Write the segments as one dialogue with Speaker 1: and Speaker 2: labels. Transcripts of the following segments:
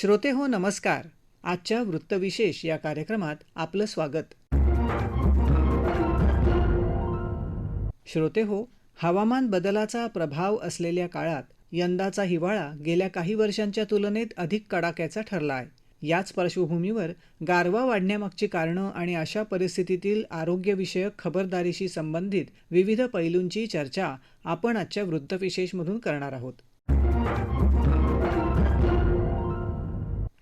Speaker 1: श्रोते हो नमस्कार. आजच्या वृत्तविशेष या कार्यक्रमात आपलं स्वागत. श्रोते हो हवामान बदलाचा प्रभाव असलेल्या काळात यंदाचा हिवाळा गेल्या काही वर्षांच्या तुलनेत अधिक कडाक्याचा ठरला आहे. याच पार्श्वभूमीवर गारवा वाढण्यामागची कारणं आणि अशा परिस्थितीतील आरोग्यविषयक खबरदारीशी संबंधित विविध पैलूंची चर्चा आपण आजच्या वृत्तविशेषमधून करणार आहोत.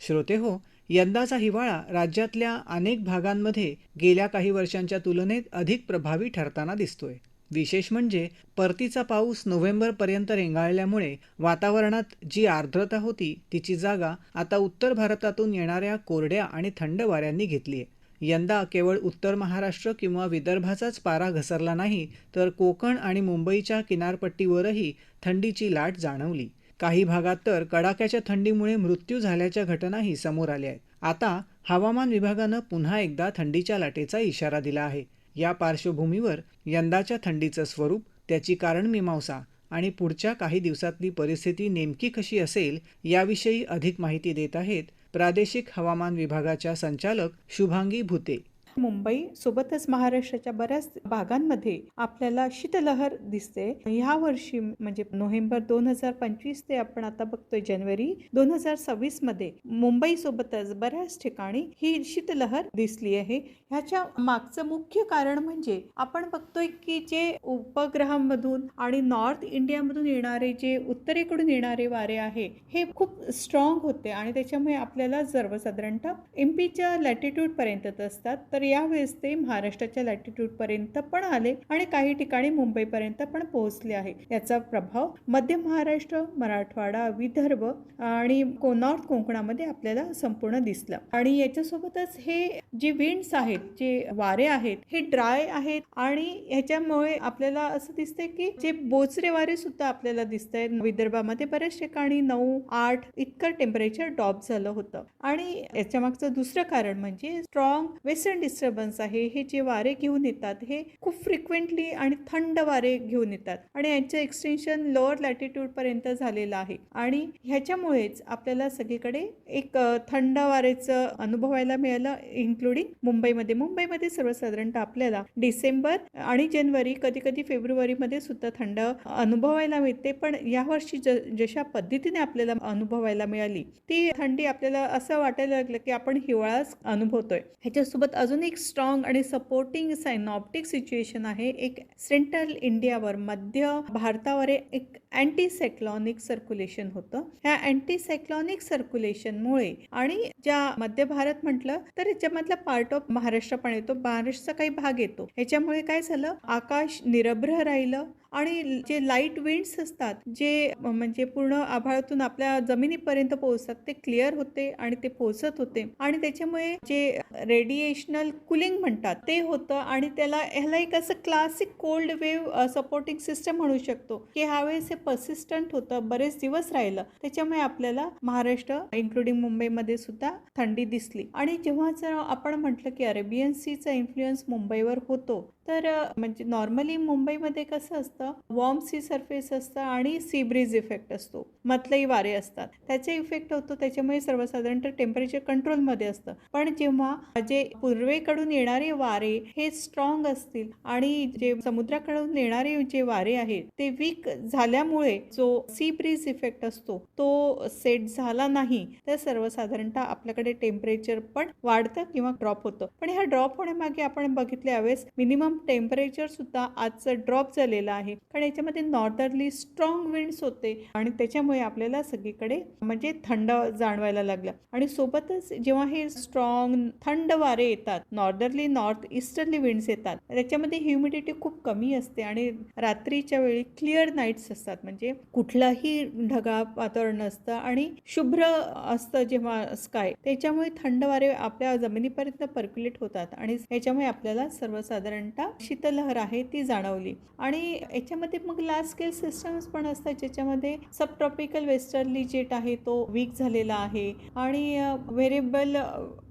Speaker 1: श्रोते हो यंदाचा हिवाळा राज्यातल्या अनेक भागांमध्ये गेल्या काही वर्षांच्या तुलनेत अधिक प्रभावी ठरताना दिसतोय. विशेष म्हणजे परतीचा पाऊस नोव्हेंबरपर्यंत रेंगाळल्यामुळे वातावरणात जी आर्द्रता होती तिची जागा आता उत्तर भारतातून येणाऱ्या कोरड्या आणि थंड वाऱ्यांनी घेतली आहे यंदा केवळ उत्तर महाराष्ट्र किंवा विदर्भाचाच पारा घसरला नाही तर कोकण आणि मुंबईच्या किनारपट्टीवरही थंडीची लाट जाणवली. काही भागात तर कडाक्याच्या थंडीमुळे मृत्यू झाल्याच्या घटनाही समोर आल्या आहेत. आता हवामान विभागानं पुन्हा एकदा थंडीच्या लाटेचा इशारा दिला आहे. या पार्श्वभूमीवर यंदाच्या थंडीचं स्वरूप त्याची कारणमीमांसा आणि पुढच्या काही दिवसातली परिस्थिती नेमकी कशी असेल याविषयी अधिक माहिती देत आहेत प्रादेशिक हवामान विभागाच्या संचालक शुभांगी भुते.
Speaker 2: मुंबई सोबतच महाराष्ट्राच्या बऱ्याच भागांमध्ये आपल्याला शीतलहर दिसते. ह्या वर्षी म्हणजे नोव्हेंबर दोन हजार पंचवीस ते आपण आता बघतोय जानेवारी दोन हजार सव्वीसमध्ये मुंबई सोबतच बऱ्याच ठिकाणी ही शीतलहर दिसली आहे. ह्याच्या मागचं मुख्य कारण म्हणजे आपण बघतोय की जे उपग्रहांमधून आणि नॉर्थ इंडियामधून येणारे जे उत्तरेकडून येणारे वारे आहे हे खूप स्ट्रॉंग होते आणि त्याच्यामुळे आपल्याला सर्वसाधारणतः एम पीच्या लॅटिट्यूड पर्यंत असतात. तर यावेळेस ते महाराष्ट्राच्या लॅटिट्यूड पर्यंत पण आले आणि काही ठिकाणी मुंबईपर्यंत पण पोहोचले आहे. याचा प्रभाव मध्य महाराष्ट्र मराठवाडा विदर्भ आणि नॉर्थ कोकणामध्ये आपल्याला संपूर्ण दिसला. आणि याच्यासोबतच हे जे विंड्स आहेत जे वारे आहेत हे ड्राय आहेत आणि ह्याच्यामुळे आपल्याला असं दिसतंय की जे बोचरे वारे सुद्धा आपल्याला दिसत आहेत विदर्भामध्ये बऱ्याच ठिकाणी नऊ आठ इतकं टेम्परेचर ड्रॉप झालं होतं. आणि याच्या मागचं दुसरं कारण म्हणजे स्ट्रॉंग वेस्टर्न डिस्टर्बन्स आहे हे जे वारे घेऊन येतात हे खूप फ्रिक्वेंटली आणि थंड वारे घेऊन येतात. आणि यांचं एक्सटेन्शन लोअर लॅटिट्यूड पर्यंत झालेलं आहे. आणि ह्याच्यामुळेच आपल्याला सगळीकडे एक थंड वारेचं अनुभवायला मिळालं इन्क्लुडिंग मुंबईमध्ये. मुंबईमध्ये सर्वसाधारणतः आपल्याला डिसेंबर आणि जानेवारी कधी कधी फेब्रुवारीमध्ये सुद्धा थंड अनुभवायला मिळते. पण यावर्षी ज जशा पद्धतीने आपल्याला अनुभवायला मिळाली ती थंडी आपल्याला असं वाटायला लागलं की आपण हिवाळाच अनुभवतोय. ह्याच्यासोबत अजून एक स्ट्रॉंग आणि सपोर्टिंग सायनॉप्टिक सिच्युएशन आहे. एक सेंट्रल इंडियावर मध्य भारतावर एक अँटीसेक्लॉनिक सर्क्युलेशन होतं. ह्या अँटीसेक्लॉनिक सर्क्युलेशनमुळे आणि ज्या मध्य भारत म्हटलं तर याच्यामधला पार्ट ऑफ महाराष्ट्र पण येतो. महाराष्ट्राचा काही भाग येतो. ह्याच्यामुळे काय झालं? आकाश निरभ्र राहिलं आणि जे लाइट विंड्स असतात जे म्हणजे पूर्ण आभाळातून आपल्या जमिनीपर्यंत पोहोचतात ते क्लिअर होते आणि ते पोहोचत होते. आणि त्याच्यामुळे जे रेडिएशनल कुलिंग म्हणतात ते होतं आणि त्याला ह्याला एक असं classic cold wave supporting system म्हणू शकतो. की ह्यावेळेस हे पर्सिस्टंट होतं बरेच दिवस राहिलं. त्याच्यामुळे आपल्याला महाराष्ट्र इन्क्लुडिंग मुंबईमध्ये सुद्धा थंडी दिसली. आणि जेव्हा जर आपण म्हटलं की अरेबियन सीचा इन्फ्लुएन्स मुंबईवर होतो तर म्हणजे नॉर्मली मुंबईमध्ये कसं असतं वॉर्म सी सरफेस असतं आणि सी ब्रिज इफेक्ट असतो. मतलई वारे असतात. त्याचा इफेक्ट होतो त्याच्यामुळे सर्वसाधारणतः टेम्परेचर कंट्रोलमध्ये असतं. पण जेव्हा जे पूर्वेकडून येणारे वारे हे स्ट्रॉंग असतील आणि जे समुद्राकडून येणारे जे वारे आहेत ते वीक झाल्यामुळे जो सी ब्रिज इफेक्ट असतो तो सेट झाला नाही तर सर्वसाधारणतः आपल्याकडे टेम्परेचर पण वाढतं किंवा ड्रॉप होतं. पण ह्या ड्रॉप होण्यामागे आपण बघितल्या वेळेस मिनिमम टेम्परेचर सुद्धा आजचं ड्रॉप झालेलं आहे. कारण याच्यामध्ये नॉर्दर्ली स्ट्रॉंग विंड्स होते. आणि त्याच्यामुळे आपल्याला सगळीकडे म्हणजे थंड जाणवायला लागलं. आणि सोबतच जेव्हा हे स्ट्रॉंग थंड वारे येतात नॉर्दरली नॉर्थ ईस्टर्नली विंड्स येतात त्याच्यामध्ये ह्युमिडिटी खूप कमी असते. आणि रात्रीच्या वेळी क्लिअर नाईट्स असतात. म्हणजे कुठलाही ढगाळ वातावरण असतं आणि शुभ्र असतं जेव्हा स्काय त्याच्यामुळे थंड वारे आपल्या जमिनीपर्यंत पर्क्युलेट होतात. आणि याच्यामुळे आपल्याला सर्वसाधारणतः आता शीतलहर आहे ती जाणवली. आणि याच्यामध्ये मग लार्ज स्केल सिस्टम्स पण असतात ज्याच्यामध्ये सब ट्रॉपिकल वेस्टर्ली जेट आहे तो वीक झालेला आहे. आणि व्हेरिएबल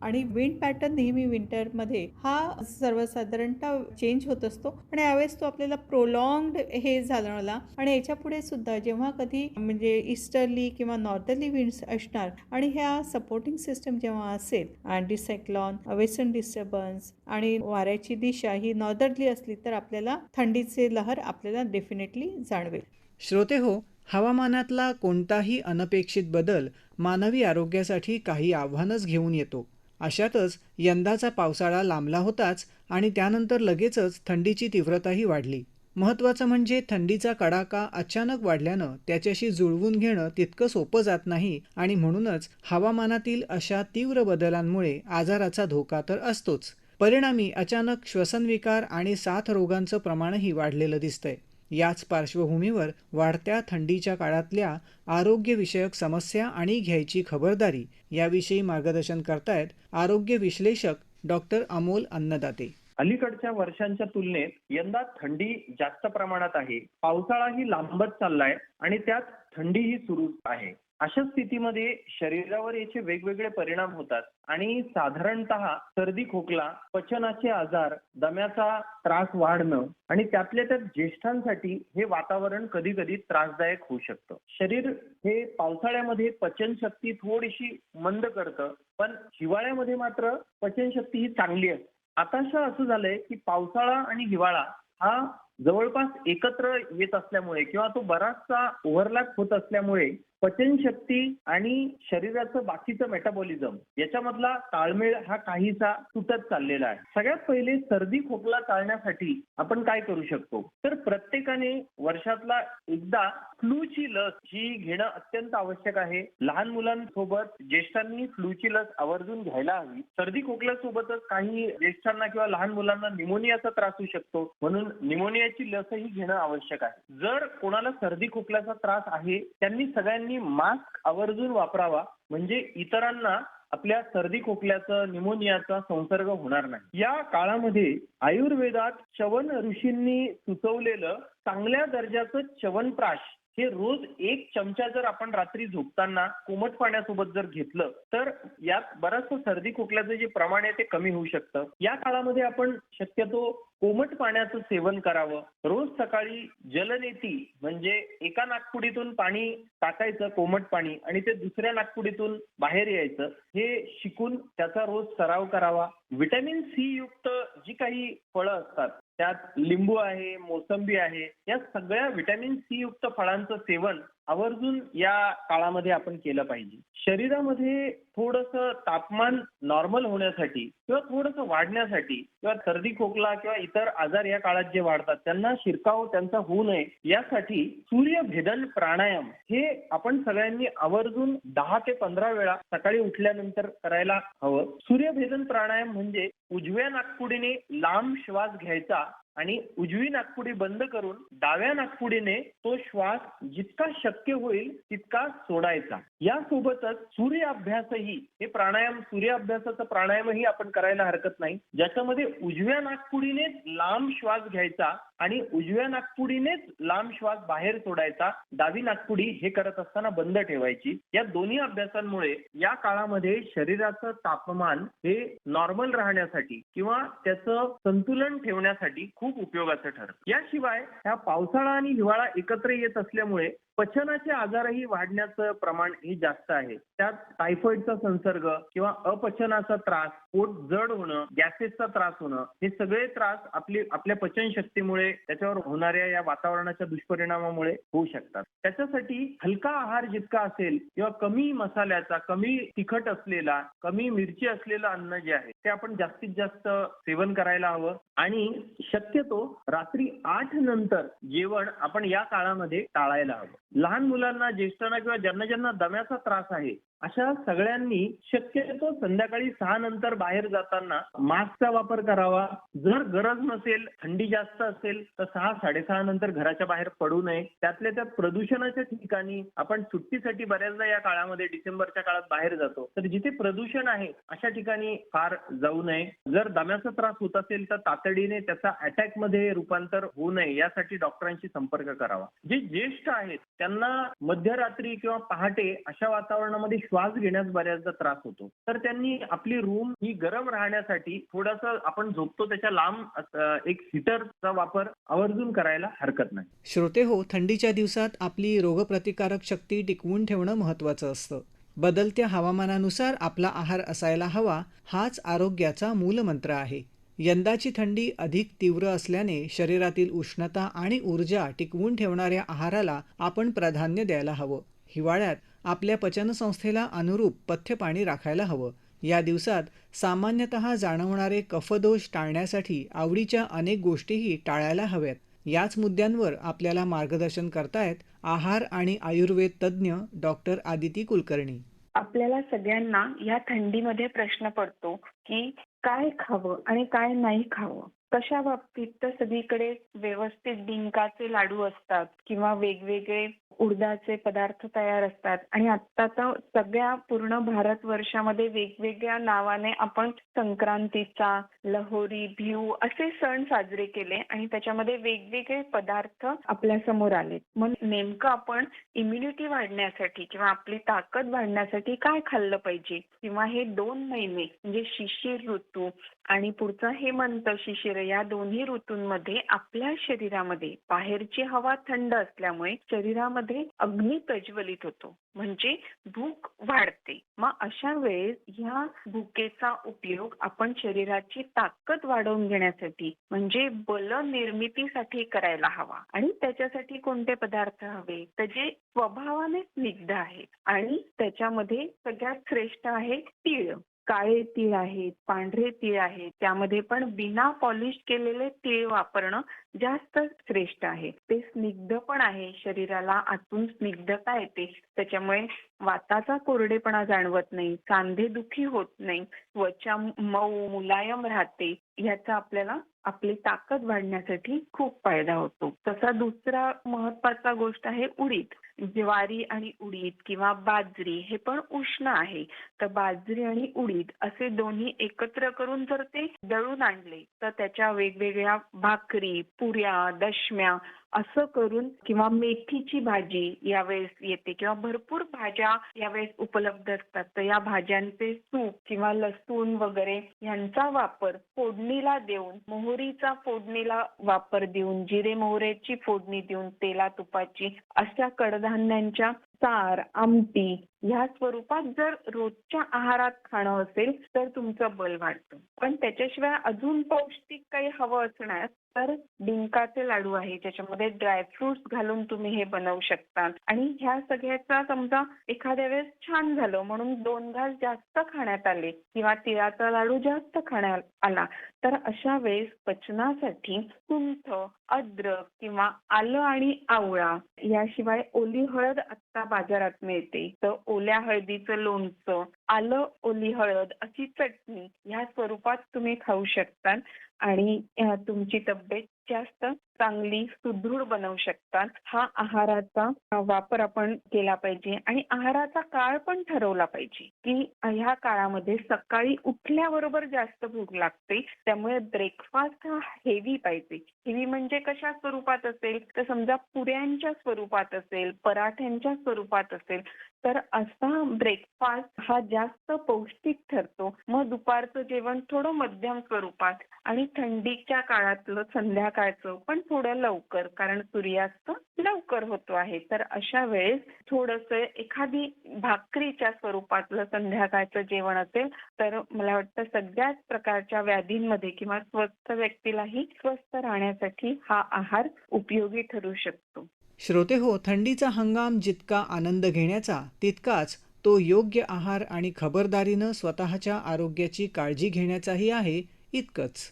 Speaker 2: आणि विंड पॅटर्न नेहमी विंटरमध्ये हा सर्वसाधारणतः चेंज होत असतो. आणि यावेळेस तो आपल्याला प्रोलॉंग्ड हे जाणवला. आणि याच्यापुढे सुद्धा जेव्हा कधी म्हणजे ईस्टर्ली किंवा नॉर्थर्ली विंड्स असणार आणि ह्या सपोर्टिंग सिस्टम जेव्हा असेल अँटीसायक्लॉन वेस्टर्न डिस्टर्बन्स आणि वाऱ्याची दिशा ही नॉर्दर्ली असली तर आपल्याला थंडीचे लहर आपल्याला डेफिनेटली जाणवेल.
Speaker 1: श्रोते हो हवामानातला कोणताही अनपेक्षित बदल मानवी आरोग्यासाठी काही आव्हानच घेऊन येतो. अशातच यंदाचा पावसाळा लांबला होताच आणि त्यानंतर लगेचच थंडीची तीव्रताही वाढली. महत्त्वाचं म्हणजे थंडीचा कडाका अचानक वाढल्यानं त्याच्याशी जुळवून घेणं तितकं सोपं जात नाही आणि म्हणूनच हवामानातील अशा तीव्र बदलांमुळे आजाराचा धोका तर असतोच. परिणामी अचानक श्वसनविकार आणि साथ रोगांचं प्रमाणही वाढलेलं दिसतंय. याच पार्श्वभूमीवर वाढत्या थंडीच्या काळातल्या आरोग्यविषयक समस्या आणि घ्यायची खबरदारी याविषयी मार्गदर्शन करतायत आरोग्य विश्लेषक डॉक्टर अमोल अन्नदाते.
Speaker 3: अलीकडच्या वर्षांच्या तुलनेत यंदा थंडी जास्त प्रमाणात आहे. पावसाळाही लांबत चाललाय आणि त्यात थंडीही सुरू आहे. अशा स्थितीमध्ये शरीरावर याचे वेगवेगळे परिणाम होतात. आणि साधारणतः सर्दी खोकला पचनाचे आजार दम्याचा त्रास वाढणं आणि त्यातल्या त्यात ज्येष्ठांसाठी हे वातावरण कधी कधी त्रासदायक होऊ शकतं. शरीर हे पावसाळ्यामध्ये पचनशक्ती थोडीशी मंद करतं पण हिवाळ्यामध्ये मात्र पचनशक्ती ही चांगली असते. आताशा असं झालंय की पावसाळा आणि हिवाळा हा जवळपास एकत्र येत असल्यामुळे किंवा तो बराचसा ओव्हरलॅप होत असल्यामुळे पचनशक्ती आणि शरीराचं बाकीचं मेटाबॉलिझम याच्यामधला ताळमेळ हा काहीसा तुटत चाललेला आहे. सगळ्यात पहिले सर्दी खोकला टाळण्यासाठी आपण काय करू शकतो? तर प्रत्येकाने वर्षातला एकदा फ्लूची लस ही घेणं अत्यंत आवश्यक आहे. लहान मुलांसोबत ज्येष्ठांनी फ्लूची लस आवर्जून घ्यायला हवी. सर्दी खोकल्यासोबतच काही ज्येष्ठांना किंवा लहान मुलांना निमोनियाचा त्रास होऊ शकतो. म्हणून निमोनियाची लसही घेणं आवश्यक आहे. जर कोणाला सर्दी खोकल्याचा त्रास आहे त्यांनी सगळ्यांनी मास्क आवर्जून वापरावा. म्हणजे इतरांना आपल्या सर्दी खोकल्याचा निमोनियाचा संसर्ग होणार नाही. या काळामध्ये आयुर्वेदात चवन ऋषींनी सुचवलेलं चांगल्या दर्जाचं च्यवनप्राश हे रोज एक चमचा जर आपण रात्री झोपताना कोमट पाण्यासोबत जर घेतलं तर यात बरंचसं सर्दी खोकल्याचं जे प्रमाण आहे ते कमी होऊ शकतं. या काळामध्ये आपण शक्यतो कोमट पाण्याचं सेवन करावं. रोज सकाळी जलनेती म्हणजे एका नागपुडीतून पाणी टाकायचं कोमट पाणी आणि ते दुसऱ्या नागपुडीतून बाहेर यायचं हे शिकून त्याचा रोज सराव करावा. व्हिटॅमिन सी युक्त जी काही फळं असतात त्यात लिंबू आहे मोसंबी आहे या सगळ्या व्हिटॅमिन सी युक्त फळांचं सेवन आवर्जून या काळामध्ये आपण केलं पाहिजे. शरीरामध्ये थोडस तापमान नॉर्मल होण्यासाठी किंवा थोडस वाढण्यासाठी किंवा सर्दी खोकला किंवा इतर आजार या काळात जे वाढतात त्यांना शिरकाव त्यांचा होऊ नये यासाठी सूर्यभेदन प्राणायाम हे आपण सगळ्यांनी आवर्जून दहा ते पंधरा वेळा सकाळी उठल्यानंतर करायला हवं. सूर्यभेदन प्राणायाम म्हणजे उजव्या नागपुडीने लांब श्वास घ्यायचा आणि उजवी नागपुडी बंद करून डाव्या नागपुडीने तो श्वास जितका शक्य होईल तितका सोडायचा. यासोबतच सूर्याभ्यासही हे प्राणायाम सूर्याभ्यासाचा प्राणायामही आपण करायला हरकत नाही. ज्याच्यामध्ये उजव्या नाकपुडीने लांब श्वास घ्यायचा आणि उजव्या नागपुडीनेच लांब श्वास बाहेर सोडायचा डावी नागपुडी हे करत असताना बंद ठेवायची. या दोन्ही अभ्यासांमुळे या काळामध्ये शरीराचं तापमान हे नॉर्मल राहण्यासाठी किंवा त्याचं संतुलन ठेवण्यासाठी खूप उपयोगाचं ठरतं. याशिवाय ह्या पावसाळा आणि हिवाळा एकत्र येत असल्यामुळे पचनाचे आजारही वाढण्याचं प्रमाण हे जास्त आहे. त्यात टायफॉइडचा संसर्ग किंवा अपचनाचा त्रास पोट जड होणं गॅसेसचा त्रास होणं हे सगळे त्रास आपली आपल्या पचनशक्तीमुळे त्याच्यावर होणाऱ्या या वातावरणाच्या दुष्परिणामामुळे होऊ शकतात. त्याच्यासाठी हलका आहार जितका असेल किंवा कमी मसाल्याचा कमी तिखट असलेला कमी मिरची असलेलं अन्न जे आहे ते आपण जास्तीत जास्त सेवन करायला हवं. आणि शक्यतो रात्री आठ नंतर जेवण आपण या काळामध्ये टाळायला हवं. लहान मुलांना ज्येष्ठांना किंवा ज्यांना ज्यांना दम्याचा त्रास आहे अशा सगळ्यांनी शक्यतो संध्याकाळी सहा नंतर बाहेर जाताना मास्कचा वापर करावा. जर गरज नसेल थंडी जास्त असेल तर सहा साडेसहा नंतर घराच्या बाहेर पडू नये. त्यातल्या त्यात प्रदूषणाच्या ठिकाणी आपण सुट्टीसाठी बऱ्याचदा या काळामध्ये डिसेंबरच्या काळात बाहेर जातो. तर जिथे प्रदूषण आहे अशा ठिकाणी फार जाऊ नये. जर दम्याचा त्रास होत असेल तर तातडीने त्याचा अटॅकमध्ये रूपांतर होऊ नये यासाठी डॉक्टरांशी संपर्क करावा. जे ज्येष्ठ आहेत त्यांना मध्यरात्री किंवा पहाटे अशा वातावरणामध्ये श्वास घेण्यास बऱ्याचदा त्रास होतो. तर त्यांनी आपली रूम ही गरम राहण्यासाठी थोडासा आपण झोपतो त्याच्या लांब एक हिटरचा वापर आवर्जून करायला हरकत नाही.
Speaker 1: श्रोते हो थंडीच्या दिवसात आपली रोगप्रतिकारक शक्ती टिकवून ठेवणं महत्वाचं असतं. बदलत्या हवामानानुसार आपला आहार असायला हवा हाच आरोग्याचा मूलमंत्र आहे. यंदाची थंडी अधिक तीव्र असल्याने शरीरातील उष्णता आणि ऊर्जा टिकवून ठेवणाऱ्या आहाराला आपण प्राधान्य द्यायला हवं. हिवाळ्यात आपल्या पचनसंस्थेला अनुरूप पथ्यपाणी राखायला हवं. या दिवसात सामान्यतः जाणवणारे कफदोष टाळण्यासाठी आवडीच्या अनेक गोष्टीही टाळायला हव्यात. याच मुद्द्यांवर आपल्याला मार्गदर्शन करतायत आहार आणि आयुर्वेद तज्ज्ञ डॉक्टर आदिती कुलकर्णी.
Speaker 4: आपल्याला सगळ्यांना या थंडीमध्ये प्रश्न पडतो की काय खावं आणि काय नाही खावं? कशा बाबतीत तर सगळीकडे व्यवस्थित डिंकाचे लाडू असतात किंवा वेगवेगळे उडदाचे पदार्थ तयार असतात. आणि आता तर सगळ्या पूर्ण भारत वर्षामध्ये वेगवेगळ्या नावाने आपण संक्रांतीचा लहोरी भिऊ असे सण साजरे केले आणि त्याच्यामध्ये वेगवेगळे पदार्थ आपल्यासमोर आले मग नेमकं आपण इम्युनिटी वाढण्यासाठी किंवा आपली ताकद वाढण्यासाठी काय खाल्लं पाहिजे? किंवा हे दोन महिने म्हणजे शिशिर ऋतू आणि पुढचा हेमंत शिशिर या दोन्ही ऋतूंमध्ये आपल्या शरीरामध्ये बाहेरची हवा थंड असल्यामुळे शरीरामध्ये अग्नी प्रज्वलित होतो. म्हणजे भूक वाढते. मग अशा वेळेस ह्या भुकेचा उपयोग आपण शरीराची ताकद वाढवून घेण्यासाठी म्हणजे बल निर्मितीसाठी करायला हवा. आणि त्याच्यासाठी कोणते पदार्थ हवे? तर जे स्वभावाने स्निग्ध आहेत. आणि त्याच्यामध्ये सगळ्यात श्रेष्ठ आहे तीळ. काळे तीळ आहेत पांढरे तीळ आहेत त्यामध्ये पण बिना पॉलिश केलेले तीळ वापरणं जास्त श्रेष्ठ आहे. ते स्निग्ध पण आहे शरीराला आतून स्निग्धता येते. त्याच्यामुळे वाताचा कोरडेपणा जाणवत नाही सांधे दुखी होत नाही त्वचा मऊ मुलायम राहते. याचा आपल्याला आपली ताकद वाढण्यासाठी खूप फायदा होतो. तसा दुसरा महत्त्वाचा गोष्ट आहे उडीद. ज्वारी आणि उडीद किंवा बाजरी हे पण उष्ण आहे. तर बाजरी आणि उडीद असे दोन्ही एकत्र करून जर ते दळून आणले तर त्याच्या वेगवेगळ्या भाकरी पुऱ्या दशम्या असं करून किंवा मेथीची भाजी यावेळेस येते किंवा भरपूर भाज्या यावेळेस उपलब्ध असतात. तर या भाज्यांचे सूप किंवा लसूण वगैरे यांचा वापर फोडणीला देऊन मोहरीचा फोडणीला वापर देऊन जिरे मोहऱ्याची फोडणी देऊन तेला तुपाची अशा कडधान्यांच्या सार आमटी ह्या स्वरूपात जर रोजच्या आहारात खाणं असेल तर तुमचं बल वाढतं. पण त्याच्याशिवाय अजून पौष्टिक काही हवं असण्यास तर डिंकाचे लाडू आहे ज्याच्यामध्ये ड्रायफ्रुट्स घालून तुम्ही हे बनवू शकता. आणि ह्या सगळ्याचा समजा एखाद्या वेळेस छान झालं म्हणून दोन घास जास्त खाण्यात आले किंवा तिळाचा लाडू जास्त खाण्यात आला तर अशा वेळेस पचनासाठी सुंठ अद्रक किंवा आलं आणि आवळा याशिवाय ओली हळद आता बाजारात मिळते. तर ओल्या हळदीचं लोणचं आलं ओली हळद अशी चटणी ह्या स्वरूपात तुम्ही खाऊ शकता आणि तुमची तब्येत जास्त चांगली सुदृढ बनवू शकतात. हा आहाराचा वापर आपण केला पाहिजे आणि आहाराचा काळ पण ठरवला पाहिजे की ह्या काळामध्ये सकाळी उठल्याबरोबर जास्त भूक लागते. त्यामुळे ब्रेकफास्ट हा हेवी पाहिजे. हेवी म्हणजे कशा स्वरूपात असेल? तर समजा पुऱ्यांच्या स्वरूपात असेल पराठ्यांच्या स्वरूपात असेल तर असा ब्रेकफास्ट हा जास्त पौष्टिक ठरतो. मग दुपारचं जेवण थोडं मध्यम स्वरूपात आणि थंडीच्या काळातलं संध्याकाळचं पण थोडं लवकर कारण सूर्यास्त लवकर होतो आहे. तर अशा वेळेस थोडस एखादी भाकरीच्या स्वरूपातलं संध्याकाळचं जेवण असेल तर मला वाटतं सगळ्याच प्रकारच्या व्याधींमध्ये किंवा स्वस्थ व्यक्तीलाही स्वस्थ राहण्यासाठी हा आहार उपयोगी ठरू शकतो.
Speaker 1: श्रोते हो थंडीचा हंगाम जितका आनंद घेण्याचा तितकाच तो योग्य आहार आणि खबरदारीनं स्वतःच्या आरोग्याची काळजी घेण्याचाही आहे इतकंच.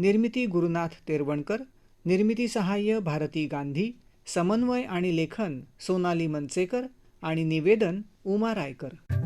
Speaker 1: निर्मिती गुरुनाथ तेरवणकर निर्मिती सहाय्य भारती गांधी समन्वय आणि लेखन सोनाली मनसेकर आणि निवेदन उमा रायकर.